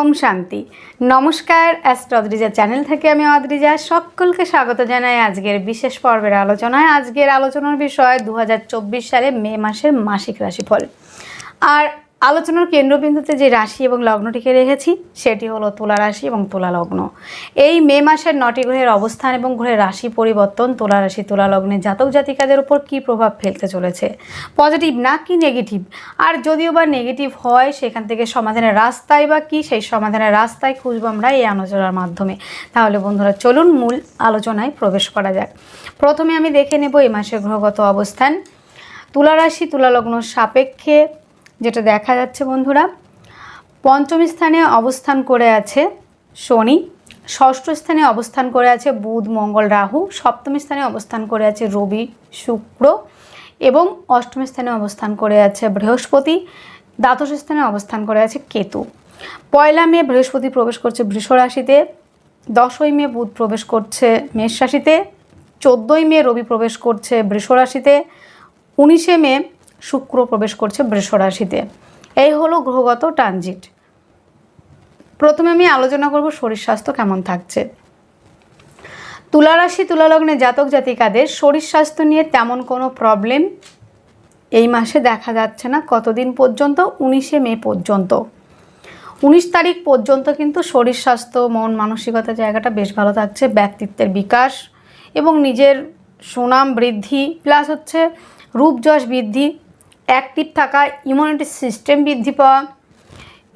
ওম শান্তি। নমস্কার astro Adrija channel থেকে আমি অদ্রিজা। সকলকে স্বাগত জানাই আজকের বিশেষ পর্বের আলোচনায়। আজকের আলোচনার বিষয় দু হাজার চব্বিশ সালে মে মাসের মাসিক রাশিফল। আর আলোচনার কেন্দ্রবিন্দুতে যে রাশি এবং লগ্নটিকে রেখেছি, সেটি হলো তুলা রাশি এবং তুলা লগ্ন। এই মে মাসের নটি গ্রহের অবস্থান এবং গ্রহের রাশি পরিবর্তন, তুলা রাশি, তুলা লগ্নে জাতক জাতিকাদের উপর কী প্রভাব ফেলতে চলেছে? পজিটিভ না কি নেগেটিভ আর যদিও বা নেগেটিভ হয়, সেখান থেকে সমাধানের রাস্তায় বা কি, সেই সমাধানের রাস্তায় খুঁজবো আমরা এই আলোচনার মাধ্যমে। তাহলে বন্ধুরা, চলুন মূল আলোচনায় প্রবেশ করা যাক। প্রথমে আমি দেখে নেব এই মাসের গ্রহগত অবস্থান। তুলা রাশি, তুলা লগ্ন সাপেক্ষে যেটা দেখা যাচ্ছে বন্ধুরা, পঞ্চম স্থানে অবস্থান করে আছে শনি, ষষ্ঠ স্থানে অবস্থান করে আছে বুধ, মঙ্গল, রাহু, সপ্তম স্থানে অবস্থান করে আছে রবি, শুক্র এবং অষ্টম স্থানে অবস্থান করে আছে বৃহস্পতি, দ্বাদশ স্থানে অবস্থান করে আছে কেতু। পয়লা মে বৃহস্পতি প্রবেশ করছে বৃষ রাশিতে, দশই মে বুধ প্রবেশ করছে মেষ রাশিতে, চোদ্দোই মে রবি প্রবেশ করছে বৃষ রাশিতে, উনিশে মে শুক্র প্রবেশ করছে বৃষ রাশিতে। এই হলো গ্রহগত ট্রানজিট। প্রথমে আমি আলোচনা করব শরীর স্বাস্থ্য কেমন থাকছে। তুলা রাশি, তুলা লগ্নে জাতক জাতিকাদের শরীর স্বাস্থ্য নিয়ে তেমন কোনো প্রবলেম এই মাসে দেখা যাচ্ছে না। কতদিন পর্যন্ত? উনিশে মে পর্যন্ত। উনিশ তারিখ পর্যন্ত কিন্তু শরীর স্বাস্থ্য, মন মানসিকতা জায়গাটা বেশ ভালো থাকছে, ব্যক্তিত্বের বিকাশ এবং নিজের সুনাম বৃদ্ধি প্লাস হচ্ছে রূপযশ বৃদ্ধি অ্যাক্টিভ থাকা ইমিউনিটি সিস্টেম বৃদ্ধি পাওয়া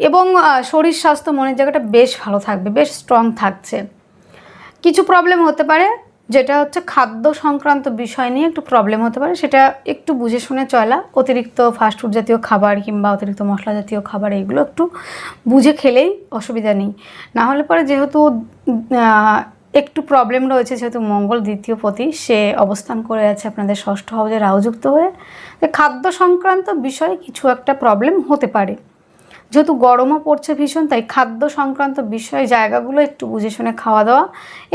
এবং শরীর স্বাস্থ্য, মনের জায়গাটা বেশ ভালো থাকবে, বেশ স্ট্রং থাকছে। কিছু প্রবলেম হতে পারে, যেটা হচ্ছে খাদ্য সংক্রান্ত বিষয় নিয়ে একটু প্রবলেম হতে পারে, সেটা একটু বুঝে শুনে চলা, অতিরিক্ত ফাস্টফুড জাতীয় খাবার কিংবা অতিরিক্ত মশলা জাতীয় খাবার, এগুলো একটু বুঝে খেলেই অসুবিধা নেই। না হলে পরে যেহেতু একটু প্রবলেম রয়েছে, যেহেতু মঙ্গল দ্বিতীয় পতি, সে অবস্থান করে আছে আপনাদের ষষ্ঠ হাউজে রাহুযুক্ত হয়ে। খাদ্য সংক্রান্ত বিষয়ে কিছু একটা প্রবলেম হতে পারে। যেহেতু গরমও পড়ছে ভীষণ, তাই খাদ্য সংক্রান্ত বিষয় জায়গাগুলো একটু বুঝে শুনে খাওয়া দাওয়া,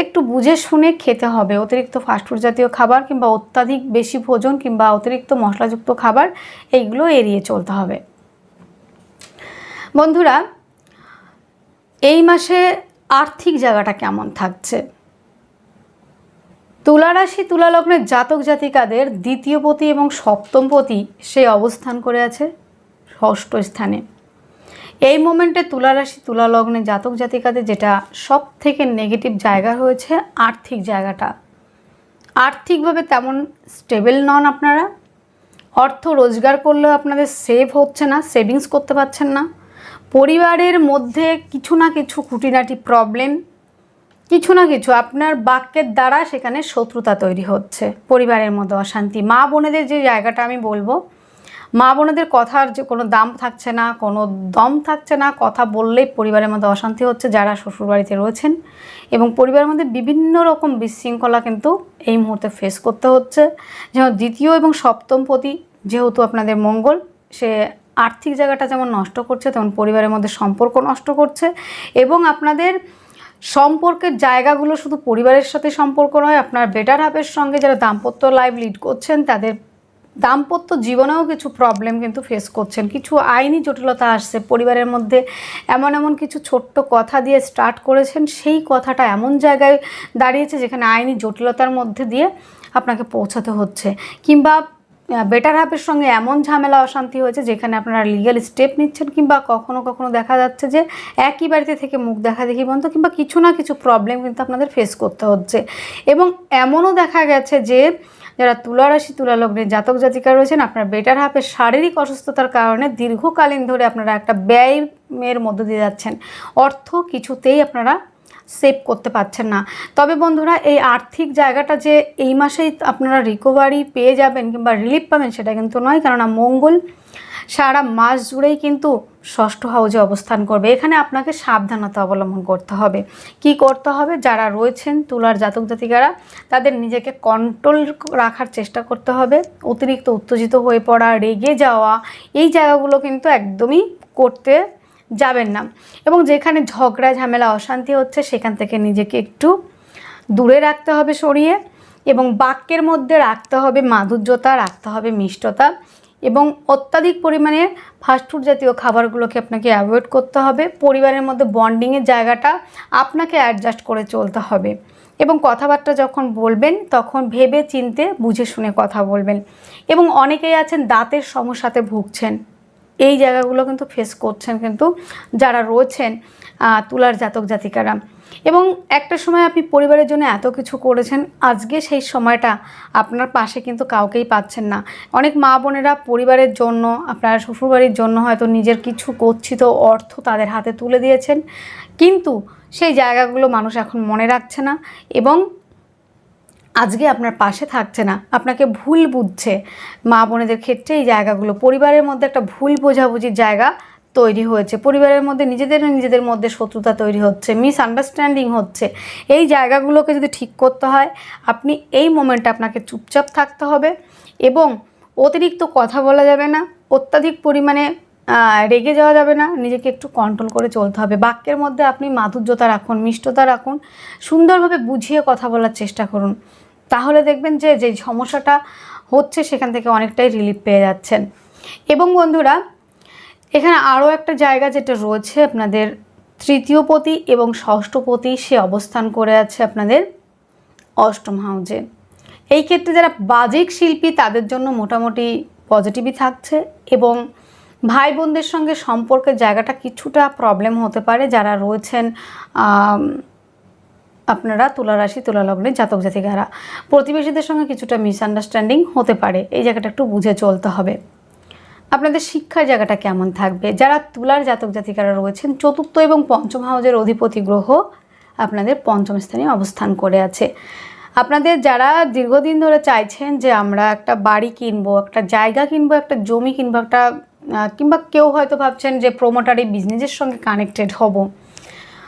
একটু বুঝে শুনে খেতে হবে। অতিরিক্ত ফাস্টফুড জাতীয় খাবার কিংবা অত্যাধিক বেশি ভোজন কিংবা অতিরিক্ত মশলাযুক্ত খাবার, এইগুলো এড়িয়ে চলতে হবে। বন্ধুরা, এই মাসে আর্থিক জায়গাটা কেমন থাকছে? তুলা রাশি তুলা জাতক জাতিকাদের দ্বিতীয় পতি এবং সপ্তম পতি সে অবস্থান করে আছে ষষ্ঠ স্থানে। এই মোমেন্টে তুলা রাশি তুলা জাতক জাতিকাদের যেটা সব থেকে নেগেটিভ জায়গা হয়েছে আর্থিক জায়গাটা। আর্থিকভাবে তেমন স্টেবল নন আপনারা। অর্থ রোজগার করলেও আপনাদের সেভ হচ্ছে না সেভিংস করতে পারছেন না। পরিবারের মধ্যে কিছু না কিছু খুঁটিনাটি প্রবলেম কিছু না কিছু আপনার বাক্যের দ্বারা সেখানে শত্রুতা তৈরি হচ্ছে, পরিবারের মধ্যে অশান্তি। মা বোনেদের যে জায়গাটা আমি বলব, মা বোনেদের কথার যে কোনো দাম থাকছে না, কোনো দম থাকছে না, কথা বললেই পরিবারের মধ্যে অশান্তি হচ্ছে যারা শ্বশুরবাড়িতে রয়েছেন এবং পরিবারের মধ্যে বিভিন্ন রকম বিশৃঙ্খলা কিন্তু এই মুহূর্তে ফেস করতে হচ্ছে। যেমন দ্বিতীয় এবং সপ্তম পতি যেহেতু আপনাদের মঙ্গল, সে আর্থিক জায়গাটা যেমন নষ্ট করছে, তেমন পরিবারের মধ্যে সম্পর্ক নষ্ট করছে এবং আপনাদের সম্পর্কের জায়গাগুলো শুধু পরিবারের সাথে সম্পর্ক নয়, আপনার বেটার হাফের সঙ্গে যারা দাম্পত্য লাইফ লিড করছেন, তাদের দাম্পত্য জীবনেও কিছু প্রবলেম কিন্তু ফেস করছেন। কিছু আইনি জটিলতা আসছে, পরিবারের মধ্যে এমন এমন কিছু ছোট্ট কথা দিয়ে স্টার্ট করেছেন, সেই কথাটা এমন জায়গায় দাঁড়িয়েছে যেখানে আইনি জটিলতার মধ্যে দিয়ে আপনাকে পৌঁছাতে হচ্ছে। কিংবা বেটার হাফের সঙ্গে এমন ঝামেলা, অশান্তি হয়েছে যেখানে আপনারা লিগ্যাল স্টেপ নিচ্ছেন কিংবা কখনো কখনো দেখা যাচ্ছে যে একই বাড়িতে থেকে মুখ দেখা দেখি বন্ধ কিংবা কিছু না কিছু প্রবলেম কিন্তু আপনাদের ফেস করতে হচ্ছে। এবং এমনও দেখা গেছে যে যারা তুলা রাশি তুলা জাতক জাতিকা রয়েছেন, আপনার বেটার হাফের শারীরিক অসুস্থতার কারণে দীর্ঘকালীন ধরে আপনারা একটা ব্যয়ের মধ্য দিয়ে যাচ্ছেন। অর্থ কিছুতেই আপনারা সেভ করতে পারছেন না। তবে বন্ধুরা, এই আর্থিক জায়গাটা যে এই মাসেই আপনারা রিকভারি পেয়ে যাবেন কিংবা রিলিফ পাবেন সেটা কিন্তু নয়, কেননা মঙ্গল সারা মাস জুড়েই কিন্তু ষষ্ঠ হাউজে অবস্থান করবে। এখানে আপনাকে সাবধানতা অবলম্বন করতে হবে। কি করতে হবে? যারা রয়েছেন তুলার জাতক জাতিকারা, তাদের নিজেকে কন্ট্রোল রাখার চেষ্টা করতে হবে। অতিরিক্ত উত্তেজিত হয়ে পড়া, রেগে যাওয়া, এই জায়গাগুলো কিন্তু একদমই করতে যাবেন না। এবং যেখানে ঝগড়া, ঝামেলা, অশান্তি হচ্ছে, সেখান থেকে নিজেকে একটু দূরে রাখতে হবে সরিয়ে এবং বাক্যের মধ্যে রাখতে হবে মাধুর্যতা, রাখতে হবে মিষ্টতা এবং অত্যাধিক পরিমাণে ফাস্টফুড জাতীয় খাবারগুলোকে আপনাকে অ্যাভয়েড করতে হবে। পরিবারের মধ্যে বন্ডিংয়ের জায়গাটা আপনাকে অ্যাডজাস্ট করে চলতে হবে। এবং কথাবার্তা যখন বলবেন, তখন ভেবে চিনতে বুঝে শুনে কথা বলবেন। এবং অনেকেই আছেন, দাঁতের সমস্যাতে ভুগছেন। এই জায়গাগুলো কিন্তু ফেস করছেন কিন্তু যারা রয়েছেন তুলার জাতক জাতিকারা। এবং একটা সময় আপনি পরিবারের জন্য এত কিছু করেছেন, আজকে সেই সময়টা আপনার পাশে কিন্তু কাউকেই পাচ্ছেন না। অনেক মা বোনেরা পরিবারের জন্য, আপনার শ্বশুরবাড়ির জন্য হয়তো নিজের কিছু গচ্ছিত অর্থ তাদের হাতে তুলে দিয়েছেন, কিন্তু সেই জায়গাগুলো মানুষ এখন মনে রাখছে না এবং আজকে আপনার পাশে থাকছে না, আপনাকে ভুল বুঝছে। মা বোনেদের ক্ষেত্রে এই জায়গাগুলো, পরিবারের মধ্যে একটা ভুল বোঝাবুঝির জায়গা তৈরি হয়েছে। পরিবারের মধ্যে নিজেদের নিজেদের মধ্যে শত্রুতা তৈরি হচ্ছে মিস আন্ডারস্ট্যান্ডিং হচ্ছে। এই জায়গাগুলোকে যদি ঠিক করতে হয়, আপনি এই মোমেন্টে আপনাকে চুপচাপ থাকতে হবে এবং অতিরিক্ত কথা বলা যাবে না, অত্যাধিক পরিমাণে রেগে যাওয়া যাবে না, নিজেকে একটু কন্ট্রোল করে চলতে হবে। বাক্যের মধ্যে আপনি মাধুর্যতা রাখুন, মিষ্টতা রাখুন, সুন্দরভাবে বুঝিয়ে কথা বলার চেষ্টা করুন। তাহলে দেখবেন যে যে সমস্যাটা হচ্ছে সেখান থেকে অনেকটাই রিলিফ পেয়ে যাচ্ছেন। এবং বন্ধুরা, এখানে আরও একটা জায়গা যেটা রয়েছে আপনাদের, তৃতীয় পতি এবং ষষ্ঠ পতি সে অবস্থান করে আছে আপনাদের অষ্টম হাউজে এই ক্ষেত্রে যারা বাজিক শিল্পী, তাদের জন্য মোটামুটি পজিটিভই থাকছে এবং ভাই বোনদের সঙ্গে সম্পর্কের জায়গাটা কিছুটা প্রবলেম হতে পারে। যারা রয়েছেন আপনারা তুলা রাশি, তুলা লগ্নে জাতক জাতিকারা। প্রতিবেশীদের সঙ্গে কিছুটা মিসআন্ডারস্ট্যান্ডিং হতে পারে। এই জায়গাটা একটু বুঝে চলতে হবে। আপনাদের শিক্ষার জায়গাটা কেমন থাকবে? যারা তুলার জাতক জাতিকারা রয়েছেন, চতুর্থ এবং পঞ্চম হাউজের অধিপতি গ্রহ আপনাদের পঞ্চম স্থানে অবস্থান করে আছে। আপনাদের যারা দীর্ঘদিন ধরে চাইছেন যে আমরা একটা বাড়ি কিনবো, একটা জায়গা কিনবো, একটা জমি কিনবো, একটা কিংবা কেউ হয়তো ভাবছেন যে প্রোমোটারি বিজনেসের সঙ্গে কানেক্টেড হব।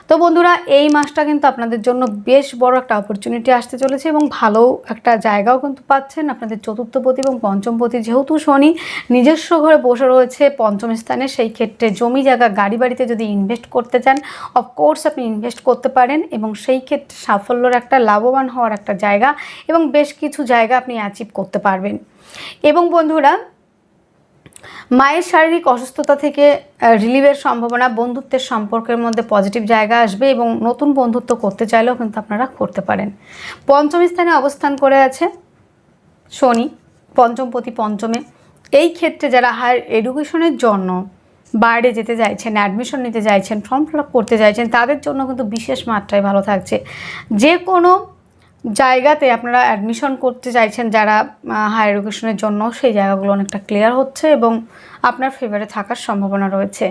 তো বন্ধুরা, এই মাসটা কিন্তু আপনাদের জন্য বেশ বড় একটা অপরচুনিটি আসতে চলেছে এবং ভালো একটা জায়গাও কিন্তু পাচ্ছেন আপনাদের চতুর্থপতি এবং পঞ্চমপতি। যেহেতু শনি নিজস্ব ঘরে বসে রয়েছে পঞ্চম স্থানে, সেই ক্ষেত্রে জমি জায়গা গাড়ি বাড়িতে যদি ইনভেস্ট করতে চান অফকোর্স আপনি ইনভেস্ট করতে পারেন এবং সেই ক্ষেত্রে সাফল্যর একটা লাভবান হওয়ার একটা জায়গা এবং বেশ কিছু জায়গা আপনি অ্যাচিভ করতে পারবেন। এবং বন্ধুরা মায়ের শারীরিক অসুস্থতা থেকে রিলিভের সম্ভাবনা, বন্ধুত্বের সম্পর্কের মধ্যে পজিটিভ জায়গা আসবে এবং নতুন বন্ধুত্ব করতে চাইলেও কিন্তু আপনারা করতে পারেন। পঞ্চম স্থানে অবস্থান করে আছে শনি, পঞ্চমপতি পঞ্চমে। এই ক্ষেত্রে যারা হায়ার এডুকেশনের জন্য বাইরে যেতে চাইছেন অ্যাডমিশন নিতে চাইছেন ফর্ম ফিল আপ করতে চাইছেন, তাদের জন্য কিন্তু বিশেষ মাত্রায় ভালো থাকছে। যে কোনো জায়গাতে আপনারা অ্যাডমিশন করতে চাইছেন যারা হায়ার এডুকেশনের জন্য, সেই জায়গাগুলো অনেকটা ক্লিয়ার হচ্ছে এবং আপনার ফেভারে থাকার সম্ভাবনা রয়েছে।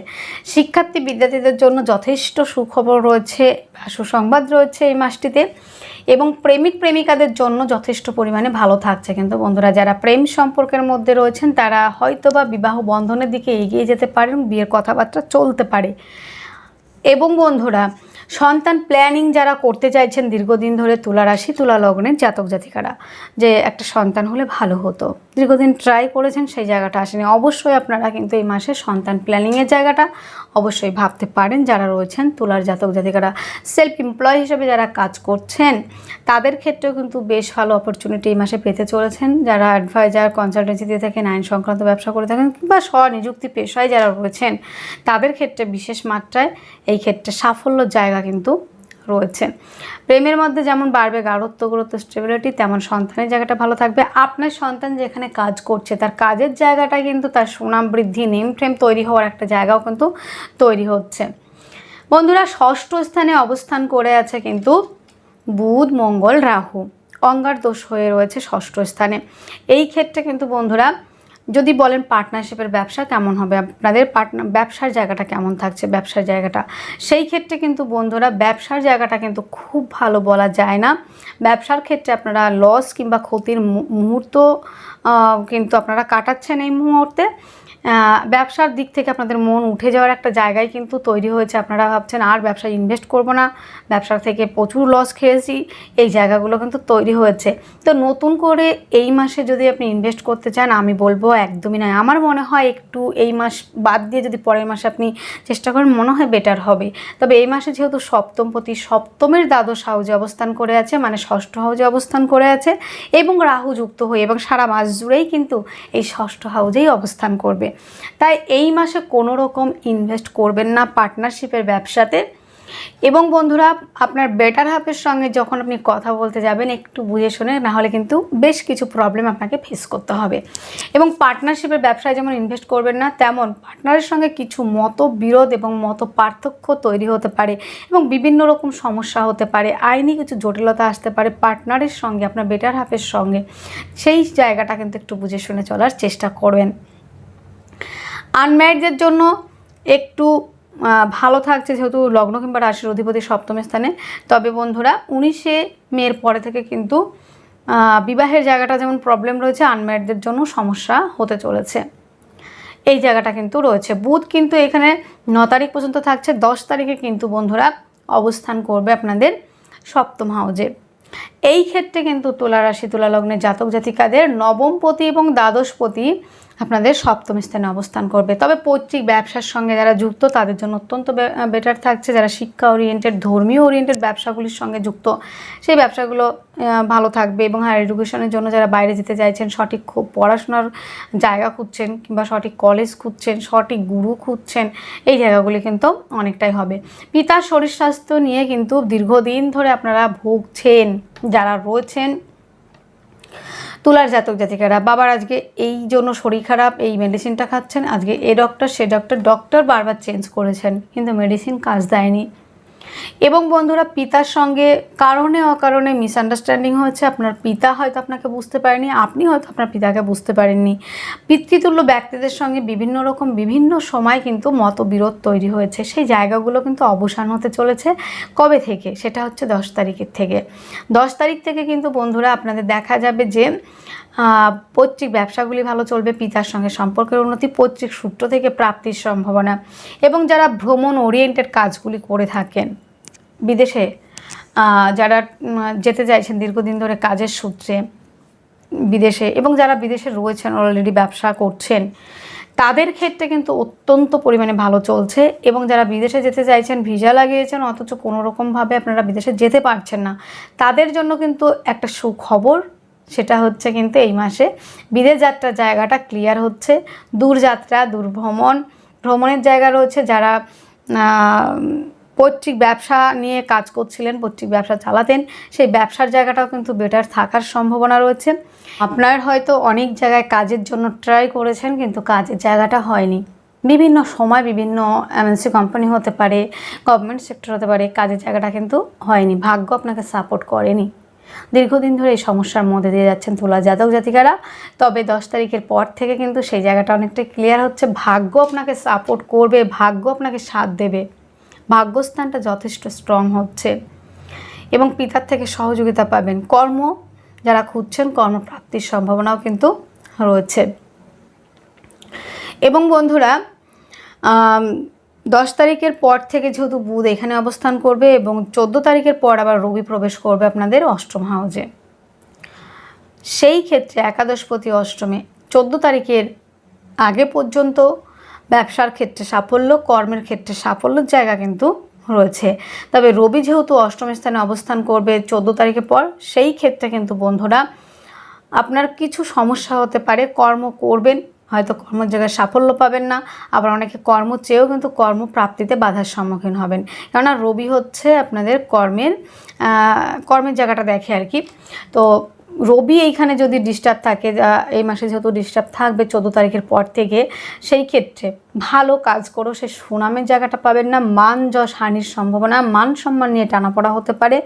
শিক্ষার্থী বিদ্যার্থীদের জন্য যথেষ্ট সুখবর রয়েছে সুসংবাদ রয়েছে এই মাসটিতে এবং প্রেমিক প্রেমিকাদের জন্য যথেষ্ট পরিমাণে ভালো থাকছে। কিন্তু বন্ধুরা, যারা প্রেম সম্পর্কের মধ্যে রয়েছেন, তারা হয়তো বা বিবাহ বন্ধনের দিকে এগিয়ে যেতে পারেন বিয়ের কথাবার্তা চলতে পারে। এবং বন্ধুরা সন্তান প্ল্যানিং যারা করতে চাইছেন দীর্ঘদিন ধরে তুলা রাশি, তুলা লগ্নের জাতক জাতিকারা, যে একটা সন্তান হলে ভালো হতো। দীর্ঘদিন ট্রাই করেছেন, সেই জায়গাটা আসেনি। অবশ্যই আপনারা কিন্তু এই মাসে সন্তান প্ল্যানিংয়ের জায়গাটা অবশ্যই ভাবতে পারেন। যারা রয়েছেন তুলার জাতক জাতিকারা সেলফ এমপ্লয় হিসেবে যারা কাজ করছেন, তাদের ক্ষেত্রেও কিন্তু বেশ ভালো অপরচুনিটি এই মাসে পেতে চলেছেন। যারা অ্যাডভাইজার কনসালটেন্সি দিয়ে থাকেন, আইন সংক্রান্ত ব্যবসা করে থাকেন, কিংবা স্বনিযুক্তি পেশায় যারা রয়েছেন, তাদের ক্ষেত্রে বিশেষ মাত্রায় এই ক্ষেত্রে সাফল্য জায়গা কিন্তু রয়েছে। প্রেমের মধ্যে যেমন বাড়বে গাঢ়ত্ব, গুরুত্ব স্টেবিলিটি তেমন সন্তানের জায়গাটা ভালো থাকবে। আপনার সন্তান যেখানে কাজ করছে, তার কাজের জায়গাটা কিন্তু তার সুনাম বৃদ্ধি নেম ফ্রেম তৈরি হওয়ার একটা জায়গাও কিন্তু তৈরি হচ্ছে। বন্ধুরা, ষষ্ঠ স্থানে অবস্থান করে আছে কিন্তু বুধ, মঙ্গল, রাহু। অঙ্গার দোষ হয়ে রয়েছে ষষ্ঠ স্থানে। এই ক্ষেত্রে কিন্তু বন্ধুরা যদি বলেন পার্টনারশিপের ব্যবসা কেমন হবে? আপনাদের পার্টনার ব্যবসার জায়গাটা কেমন থাকছে? ব্যবসার জায়গাটা? সেই ক্ষেত্রে কিন্তু বন্ধুরা, ব্যবসার জায়গাটা কিন্তু খুব ভালো বলা যায় না। ব্যবসার ক্ষেত্রে আপনারা লস কিংবা ক্ষতির মুহূর্ত কিন্তু আপনারা কাটাচ্ছেন এই মুহূর্তে। ব্যবসার দিক থেকে আপনাদের মন উঠে যাওয়ার একটা জায়গায় কিন্তু তৈরি হয়েছে। আপনারা ভাবছেন, আর ব্যবসায় ইনভেস্ট করব না। ব্যবসার থেকে প্রচুর লস খেয়েছি। এই জায়গাগুলো কিন্তু তৈরি হয়েছে। তো নতুন করে এই মাসে যদি আপনি ইনভেস্ট করতে চান, আমি বলব একদমই নয়। আমার মনে হয় একটু এই মাস বাদ দিয়ে যদি পরের মাসে আপনি চেষ্টা করেন, মনে হয় বেটার হবে। তবে এই মাসে যেহেতু সপ্তমপতি সপ্তমের দ্বাদশ হাউজে অবস্থান করে আছে মানে ষষ্ঠ হাউজে অবস্থান করে আছে, এবং রাহু যুক্ত হয়ে এবং সারা মাস জুড়েই কিন্তু এই ষষ্ঠ হাউজেই অবস্থান করবে। তাই এই মাসে কোনো রকম ইনভেস্ট করবেন না পার্টনারশিপের ব্যবসাতে। এবং বন্ধুরা, আপনার বেটার হাফের সঙ্গে যখন আপনি কথা বলতে যাবেন, একটু বুঝে শুনে, না হলে কিন্তু বেশ কিছু প্রবলেম আপনাকে ফেস করতে হবে। এবং পার্টনারশিপের ব্যবসায় যেমন ইনভেস্ট করবেন না, তেমন পার্টনারের সঙ্গে কিছু মত বিরোধ এবং মত পার্থক্য তৈরি হতে পারে এবং বিভিন্ন রকম সমস্যা হতে পারে আইনি কিছু জটিলতা আসতে পারে পার্টনারের সঙ্গে, আপনার বেটার হাফের সঙ্গে। সেই জায়গাটা কিন্তু একটু বুঝে শুনে চলার চেষ্টা করবেন। আনম্যারিডদের জন্য একটু ভালো থাকছে যেহেতু লগ্ন কিংবা রাশির অধিপতি সপ্তম স্থানে। তবে বন্ধুরা, উনিশে মের পরে থেকে কিন্তু বিবাহের জায়গাটা যেমন প্রবলেম রয়েছে আনম্যারিডদের জন্য সমস্যা হতে চলেছে। এই জায়গাটা কিন্তু রয়েছে। বুধ কিন্তু এখানে ন তারিখ পর্যন্ত থাকছে, দশ তারিখে কিন্তু বন্ধুরা অবস্থান করবে আপনাদের সপ্তম হাউজে এই ক্ষেত্রে কিন্তু তুলা রাশি, তুলা লগ্নের জাতক জাতিকাদের নবমপতি এবং দ্বাদশপতি আপনাদের সপ্তম স্থানে অবস্থান করবে। তবে পৈতৃক ব্যবসার সঙ্গে যারা যুক্ত, তাদের জন্য অত্যন্ত বেটার থাকছে। যারা শিক্ষা ওরিয়েন্টেড ধর্মীয় ওরিয়েন্টেড ব্যবসাগুলির সঙ্গে যুক্ত, সেই ব্যবসাগুলো ভালো থাকবে এবং হায়ার এডুকেশনের জন্য যারা বাইরে যেতে চাইছেন, সঠিক খুব পড়াশোনার জায়গা খুঁজছেন কিংবা সঠিক কলেজ খুঁজছেন, সঠিক গুরু খুঁজছেন, এই জায়গাগুলি কিন্তু অনেকটাই হবে। পিতার শরীর স্বাস্থ্য নিয়ে কিন্তু দীর্ঘদিন ধরে আপনারা ভুগছেন। যারা রয়েছেন তুলার জাতক জাতিকারা, বাবার আজকে এই জন্য শরীর খারাপ, এই মেডিসিনটা খাচ্ছেন, আজকে এ ডক্টর সে ডক্টর ডক্টর বারবার চেঞ্জ করেছেন, কিন্তু মেডিসিন কাজ দেয়নি। এবং বন্ধুরা, পিতার সঙ্গে কারণে অকারণে মিসআন্ডারস্ট্যান্ডিং হয়েছে। আপনার পিতা হয়তো আপনাকে বুঝতে পারেনি, আপনি হয়তো আপনার পিতাকে বুঝতে পারেননি। পিতৃতুল্য ব্যক্তিদের সঙ্গে বিভিন্ন রকম, বিভিন্ন সময় কিন্তু মতবিরোধ তৈরি হয়েছে। সেই জায়গাগুলো কিন্তু অবসান হতে চলেছে। কবে থেকে? সেটা হচ্ছে দশ তারিখের থেকে। দশ তারিখ থেকে কিন্তু বন্ধুরা, আপনাদের দেখা যাবে যে পৈতৃক ব্যবসাগুলি ভালো চলবে, পিতার সঙ্গে সম্পর্কের উন্নতি, পৈতৃক সূত্র থেকে প্রাপ্তির সম্ভাবনা, এবং যারা ভ্রমণ ওরিয়েন্টেড কাজগুলি করে থাকেন, বিদেশে যারা যেতে চাইছেন দীর্ঘদিন ধরে কাজের সূত্রে, বিদেশে, এবং যারা বিদেশে রয়েছেন অলরেডি ব্যবসা করছেন, তাদের ক্ষেত্রে কিন্তু অত্যন্ত পরিমাণে ভালো চলছে, এবং যারা বিদেশে যেতে চাইছেন, ভিসা লাগিয়েছেন, অথচ কোনো রকমভাবে আপনারা বিদেশে যেতে পারছেন না, তাদের জন্য কিন্তু একটা সুখবর সেটা হচ্ছে কিন্তু এই মাসে। বিদেশ যাত্রার জায়গাটা ক্লিয়ার হচ্ছে। দূরযাত্রা দূরভ্রমণ ভ্রমণের জায়গা রয়েছে যারা পৈতৃক ব্যবসা নিয়ে কাজ করছিলেন, পৈতৃক ব্যবসা চালাতেন, সেই ব্যবসার জায়গাটাও কিন্তু বেটার থাকার সম্ভাবনা রয়েছে। আপনার হয়তো অনেক জায়গায় কাজের জন্য ট্রাই করেছেন, কিন্তু কাজের জায়গাটা হয়নি। বিভিন্ন সময় বিভিন্ন এমএনসি কোম্পানি হতে পারে গভর্নমেন্ট সেক্টর হতে পারে, কাজের জায়গাটা কিন্তু হয়নি। ভাগ্য আপনাকে সাপোর্ট করেনি। দীর্ঘদিন ধরে এই সমস্যার মধ্যে দিয়ে যাচ্ছেন তুলা জাতক জাতিকারা। তবে দশ তারিখের পর থেকে কিন্তু সেই জায়গাটা অনেকটা ক্লিয়ার হচ্ছে। ভাগ্য আপনাকে সাপোর্ট করবে, ভাগ্য আপনাকে সাথ দেবে। ভাগ্যস্থানটা যথেষ্ট স্ট্রং হচ্ছে। এবং পিতার থেকে সহযোগিতা পাবেন। কর্ম, যারা খুঁজছেন কর্মপ্রাপ্তির সম্ভাবনাও কিন্তু রয়েছে। এবং বন্ধুরা দশ তারিখের পর থেকে যেহেতু বুধ এখানে অবস্থান করবে এবং চোদ্দ তারিখের পর আবার রবি প্রবেশ করবে আপনাদের অষ্টম হাউজে। সেই ক্ষেত্রে একাদশপতি অষ্টমে চোদ্দ তারিখের আগে পর্যন্ত ব্যবসার ক্ষেত্রে সাফল্য, কর্মের ক্ষেত্রে সাফল্যের জায়গা কিন্তু রয়েছে। তবে রবি যেহেতু অষ্টম স্থানে অবস্থান করবে চোদ্দ তারিখের পর, সেই ক্ষেত্রে কিন্তু বন্ধুরা আপনার কিছু সমস্যা হতে পারে, কর্ম করবেন হয়তো কর্মের জায়গায় সাফল্য পাবেন না, আবার অনেকে কর্ম চেয়েও কিন্তু কর্মপ্রাপ্তিতে বাধার সম্মুখীন হবেন। কেননা রবি হচ্ছে আপনাদের কর্মের কর্মের জায়গাটা দেখে আর কি। তো রবি এইখানে যদি ডিস্টার্ব থাকে এই মাসে যেহেতু ডিস্টার্ব থাকবে চোদ্দ তারিখের পর থেকে, সেই ক্ষেত্রে ভালো কাজ করো, সে সুনামের জায়গাটা পাবেন না, মান যশ হানির সম্ভাবনা, মান সম্মান নিয়ে টানাপড়া হতে পারে,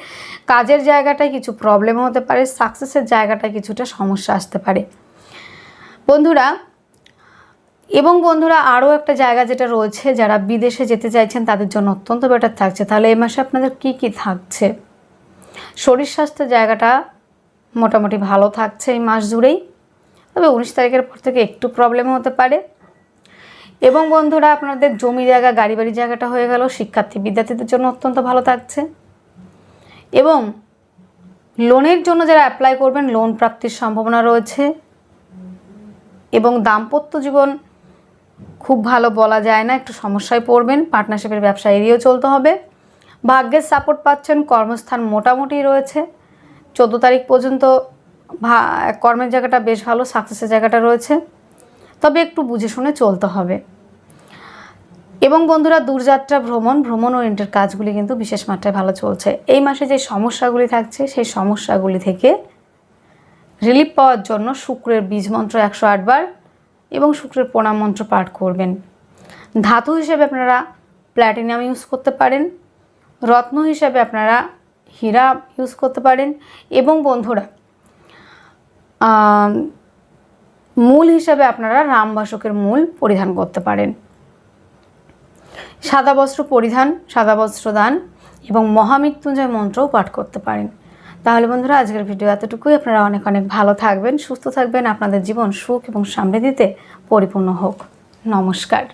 কাজের জায়গাটায় কিছু প্রবলেম হতে পারে সাকসেসের জায়গাটায় কিছুটা সমস্যা আসতে পারে। বন্ধুরা এবং বন্ধুরা, আরও একটা জায়গা যেটা রয়েছে, যারা বিদেশে যেতে চাইছেন, তাদের জন্য অত্যন্ত বেটার থাকছে। তাহলে এই মাসে আপনাদের কি কি থাকছে? শরীর স্বাস্থ্যের জায়গাটা মোটামুটি ভালো থাকছে এই মাস জুড়েই। তবে উনিশ তারিখের পর থেকে একটু প্রবলেম হতে পারে। এবং বন্ধুরা, আপনাদের জমি জায়গা গাড়ি বাড়ি জায়গাটা হয়ে গেল। শিক্ষার্থী, বিদ্যার্থীদের জন্য অত্যন্ত ভালো থাকছে। এবং লোনের জন্য যারা অ্যাপ্লাই করবেন লোন প্রাপ্তির সম্ভাবনা রয়েছে। এবং দাম্পত্য জীবন খুব ভালো বলা যায় না, একটু সমস্যায় পড়বেন পার্টনারশিপের ব্যবসা এড়িয়েও চলতে হবে। ভাগ্যের সাপোর্ট পাচ্ছেন, কর্মস্থান মোটামুটি রয়েছে। চোদ্দ তারিখ পর্যন্ত কর্মের জায়গাটা বেশ ভালো সাকসেসের জায়গাটা রয়েছে। তবে একটু বুঝে শুনে চলতে হবে। এবং বন্ধুরা, দূরযাত্রা, ভ্রমণ ভ্রমণ ও ওরিয়েন্টের কাজগুলি কিন্তু বিশেষ মাত্রায় ভালো চলছে। এই মাসে যে সমস্যাগুলি থাকছে, সেই সমস্যাগুলি থেকে রিলিফ পাওয়ার জন্য শুক্রের বীজ মন্ত্র একশো আটবার এবং শুক্রের প্রণাম মন্ত্র পাঠ করবেন। ধাতু হিসেবে আপনারা প্ল্যাটিনাম ইউজ করতে পারেন। রত্ন হিসেবে আপনারা হীরা ইউজ করতে পারেন। এবং বন্ধুরা মূল হিসাবে আপনারা রামবাসকের মূল পরিধান করতে পারেন। সাদা বস্ত্র পরিধান, সাদা বস্ত্র দান এবং মহামৃত্যুঞ্জয় মন্ত্রও পাঠ করতে পারেন। তাহলে বন্ধুরা, আজকের ভিডিও এতটুকুই। আপনারা অনেক অনেক ভালো থাকবেন, সুস্থ থাকবেন। আপনাদের জীবন সুখ এবং সমৃদ্ধিতে পরিপূর্ণ হোক। নমস্কার।